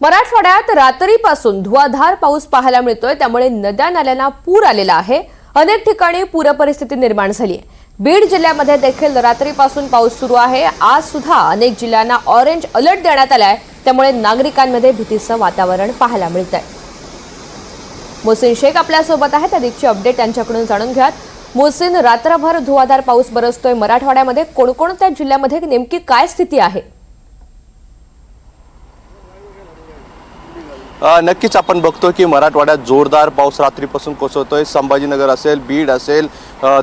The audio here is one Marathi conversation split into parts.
मराठवाड्यात रात्रीपासून धुवाधार पाऊस पाहायला मिळतोय त्यामुळे नद्या नाल्यांना पूर आलेला आहे. अनेक ठिकाणी पूरपरिस्थिती निर्माण झाली आहे बीड जिल्ह्यामध्ये देखील रात्रीपासून पाऊस सुरू आहे. आज सुद्धा अनेक जिल्ह्यांना ऑरेंज अलर्ट देण्यात आला आहे त्यामुळे नागरिकांमध्ये भीतीचं वातावरण पाहायला मिळत आहे मोसिन शेख आपल्यासोबत आहेत. अधिकची अपडेट त्यांच्याकडून जाणून घ्यात. मोसिन रात्रभर धुवाधार पाऊस बरसतोय मराठवाड्यामध्ये. कोणकोणत्या जिल्ह्यामध्ये नेमकी काय स्थिती आहे? नक्कीच आपण बघतो की मराठवाड्यात जोरदार पाऊस रात्रीपासून कोसळतोय. संभाजीनगर असेल बीड असेल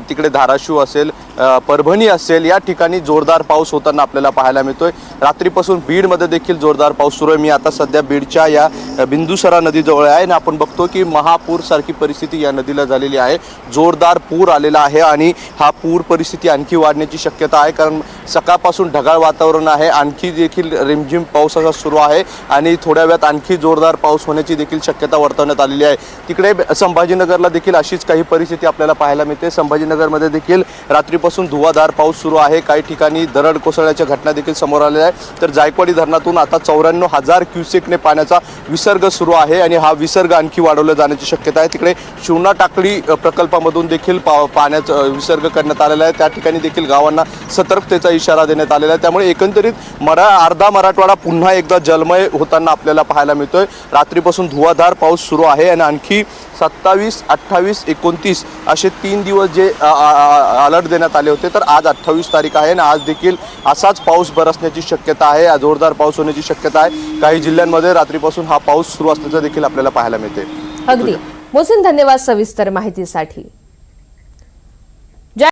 तिकडे धाराशिव असेल. परभणी असेल या ठिकाणी जोरदार पाऊस होताना आपल्याला पाहायला मिळतोय. रात्रीपासून बीडमध्ये देखील जोरदार पाऊस सुरू आहे. मी आता सध्या बीडच्या या बिंदुसरा नदीजवळ आहे आणि आपण बघतो की महापूर सारखी परिस्थिती या नदीला झालेली आहे. जोरदार पूर आलेला आहे आणि हा पूर परिस्थिती आणखी वाढण्याची शक्यता आहे. कारण सकाळपासून ढगाळ वातावरण आहे. आणखी देखील रिमझिम पावसाचा सुरू आहे आणि थोड्या वेळात आणखी जोरदार पाऊस होण्याची देखील शक्यता वर्तवण्यात आलेली आहे. तिकडे संभाजीनगरला देखील अशीच काही परिस्थिती आपल्याला पाहायला मिळते. संभाजीनगरमध्ये देखील रात्री रात्रीपासून धुवाधार पाऊस सुरू आहे. काही ठिकाणी दरड कोसळण्याच्या घटना देखील समोर आलेल्या आहे तर जायकवाडी धरणातून आता चौऱ्याण्णव हजार क्युसेकने पाण्याचा विसर्ग सुरू आहे आणि हा विसर्ग आणखी वाढवला जाण्याची शक्यता आहे. तिकडे शिवना टाकळी प्रकल्पामधून देखील पा पाण्याचा विसर्ग करण्यात आलेला आहे. त्या ठिकाणी देखील गावांना सतर्कतेचा इशारा देण्यात आलेला आहे. त्यामुळे एकंदरीत मरा अर्धा मराठवाडा पुन्हा एकदा जलमय होताना आपल्याला पाहायला मिळतोय. रात्रीपासून धुवाधार पाऊस सुरू आहे आणि आणखी सत्तावीस अठ्ठावीस एकोणतीस असे तीन दिवस जे अलर्ट देण्यात आले होते. तर आज अठ्ठावीस तारीख आहे आणि आज देखील असाच पाऊस बरसण्याची शक्यता आहे. जोरदार पाऊस होण्याची शक्यता आहे. काही जिल्ह्यांमध्ये रात्रीपासून हा पाऊस सुरू असल्याचं देखील आपल्याला पाहायला मिळते. अगदी. मोसिन धन्यवाद सविस्तर माहितीसाठी.